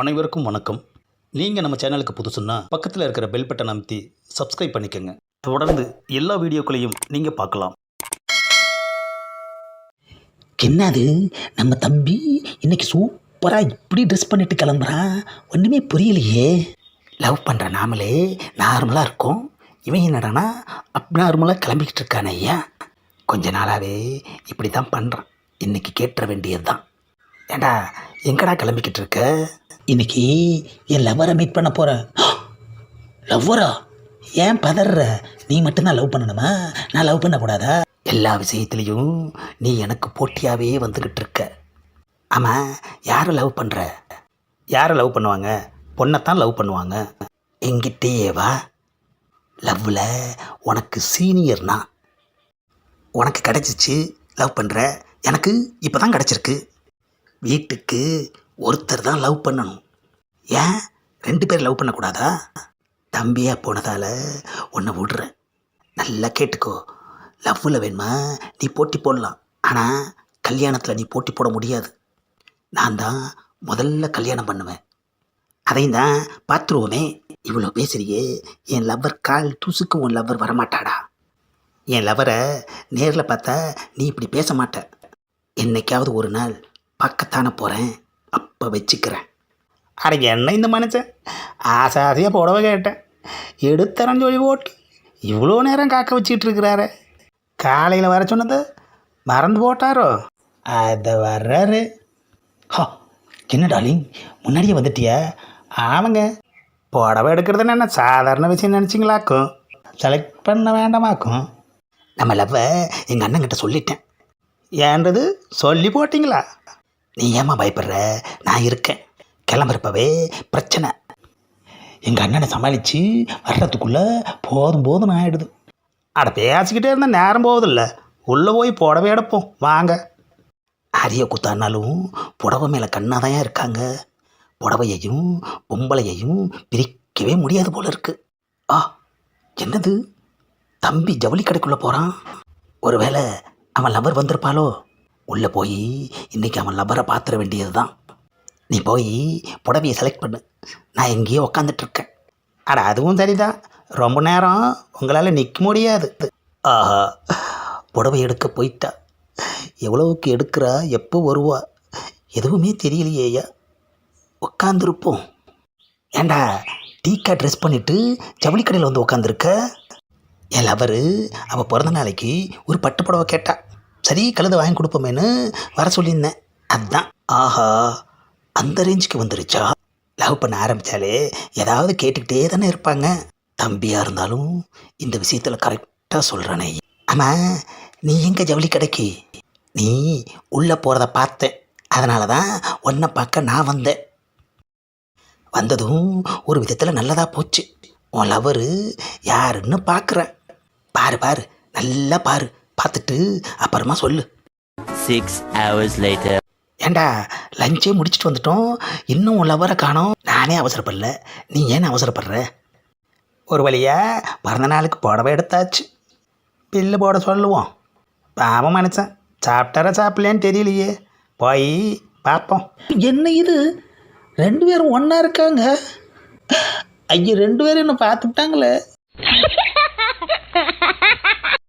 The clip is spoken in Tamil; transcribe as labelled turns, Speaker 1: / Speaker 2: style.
Speaker 1: அனைவருக்கும் வணக்கம். நீங்கள் நம்ம சேனலுக்கு புதுசுன்னா பக்கத்தில் இருக்கிற பெல் பட்டனை அமைத்தி சப்ஸ்கிரைப் பண்ணிக்கோங்க. தொடர்ந்து எல்லா வீடியோக்களையும் நீங்கள் பார்க்கலாம்.
Speaker 2: என்னது? நம்ம தம்பி இன்னைக்கு சூப்பராக இப்படி ட்ரெஸ் பண்ணிட்டு கிளம்புறான் ஒன்றுமே புரியலையே. லவ் பண்ணுற நாமளே நார்மலாக இருக்கும். இவன் என்னடானா அப் நார்மலாக கிளம்பிக்கிட்டு இருக்கானே ஐயா. கொஞ்ச நாளாகவே இப்படி தான் பண்ணுறான் இன்னைக்கு கேட்டுற வேண்டியது தான் ஏண்டா எங்கடா கிளம்பிக்கிட்டு இருக்க? இன்னைக்கு என் லவ்வரை மீட் பண்ண போகிறேன் லவ்வரா ஏன் பதற நீ மட்டும்தான் லவ் பண்ணணுமா? நான் லவ் பண்ணக்கூடாதா? எல்லா விஷயத்துலேயும் நீ எனக்கு போட்டியாகவே வந்துக்கிட்டு இருக்க. ஆமாம் யாரை லவ் பண்ணுற யாரை லவ் பண்ணுவாங்க? பொண்ணைத்தான் லவ் பண்ணுவாங்க. எங்கிட்டேயே வா. லவ்வில் உனக்கு சீனியர்னா உனக்கு கிடச்சிச்சு லவ் பண்ணுற எனக்கு இப்போ தான் கிடச்சிருக்கு. வீட்டுக்கு ஒருத்தர் தான் லவ் பண்ணணும். ஏன்? ரெண்டு பேர் லவ் பண்ணக்கூடாதா? தம்பியாக போனதால் உன்னை விடுறேன். நல்லா கேட்டுக்கோ. லவ்வில் வேணுமா? நீ போட்டி போடலாம். ஆனால் கல்யாணத்தில் நீ போட்டி போட முடியாது. நான் தான் முதல்ல கல்யாணம் பண்ணுவேன். அதையும் தான் பார்த்துருவோமே. இவ்வளோ பேசுறியே. என் லவ்வர் கால் தூசுக்கு உன் லவ்வர் வரமாட்டாடா. என் லவரை நேரில் பார்த்தா நீ இப்படி பேச மாட்ட. என்னைக்காவது ஒரு நாள் பார்க்கத்தானே போகிறேன் இப்போ வச்சுக்கிறேன். அட என்ன இந்த மனுஷன் ஆசை ஆசையாக புடவை கேட்டேன் எடுத்தரன் சொல்லி போட்டு இவ்வளோ நேரம் காக்க வச்சிட்டு இருக்கிறாரு. காலையில் வர சொன்னது மறந்து போட்டாரோ? அதை வர்றாரு. ஹா என்ன டாலிங் முன்னாடியே வந்துட்டியா? ஆமாங்க. புடவை எடுக்கிறதுன்னு என்ன சாதாரண விஷயம் நினச்சிங்களாக்கும்? செலக்ட் பண்ண வேண்டாமாக்கும்? நம்ம லவ்வை எங்கள் அண்ணங்கிட்ட சொல்லிட்டேன். ஏன்றது சொல்லி போட்டிங்களா? நீ ஏம்மா பயப்படுற? நான் இருக்கேன். கிளம்புறப்பவே பிரச்சனை. எங்கள் அண்ணனை சமாளித்து வர்றதுக்குள்ளே போதும் போதும் ஆகிடுது அட பேசிக்கிட்டே இருந்தால் நேரம் போகுதில்ல உள்ளே போய் புடவை எடுப்போம். வாங்க. அரிய குத்தானாலும் புடவை மேலே கண்ணாதான் இருக்காங்க. புடவையையும் பொம்பளையையும் பிரிக்கவே முடியாது போல இருக்கு. ஆ என்னது? தம்பி ஜவுளி கடைக்குள்ளே போகிறான் ஒருவேளை அவன் லவர் வந்திருப்பாளோ? உள்ளே போய் இன்றைக்கி அவன் லவரை பார்த்துட வேண்டியது தான் நீ போய் புடவையை செலக்ட் பண்ணு. நான் எங்கேயோ உக்காந்துட்ருக்கேன் அட அதுவும் சரிதான். ரொம்ப நேரம் உங்களால் நிற்க முடியாது. ஆஹா புடவை எடுக்க போயிட்டா. எவ்வளவுக்கு எடுக்கிறா எப்போ வருவா எதுவுமே தெரியலையேயா உட்காந்துருப்போம் ஏண்டா டீக்கா ட்ரெஸ் பண்ணிவிட்டு ஜவுளி கடையில் வந்து உட்காந்துருக்க என் லவரு அவள் பிறந்த நாளைக்கு ஒரு பட்டு புடவை கேட்டா. சரி கழுதை வாங்கி கொடுப்போமேன்னு வர சொல்லியிருந்தேன். அதுதான் ஆஹா அந்த ரேஞ்சுக்கு வந்துருச்சா? லவ் பண்ண ஆரம்பித்தாலே ஏதாவது கேட்டுக்கிட்டே தானே இருப்பாங்க. தம்பியாக இருந்தாலும் இந்த விஷயத்தில் கரெக்டாக சொல்கிறானே ஆமாம் நீ எங்கே ஜவுளி கடைக்கு? நீ உள்ளே போகிறத பார்த்தேன். அதனால தான் உன்னை பார்க்க நான் வந்தேன். வந்ததும் ஒரு விதத்தில் நல்லதாக போச்சு. உன் லவரு யாருன்னு பார்க்குறேன் பாரு பாரு நல்லா பாரு. பார்த்துட்டு அப்புறமா சொல்லு.
Speaker 3: Six hours later.
Speaker 2: ஏண்டா லஞ்சே முடிச்சுட்டு வந்துட்டோம். இன்னும் உன் லவரை காணோம். நானே அவசரப்படல. நீ ஏன் அவசரப்படுற? ஒரு வழியா பிறந்த நாளுக்கு புடவை எடுத்தாச்சு. பில்லு போட சொல்லுவோம். பாவம் மனுஷன். சாப்பிட்டாரா சாப்பிடலையான்னு தெரியலையே. போய் பார்ப்போம். என்ன இது? ரெண்டு பேரும் ஒன்றா இருக்காங்க? ஐயோ ரெண்டு பேரும் என்ன பார்த்துட்டாங்களே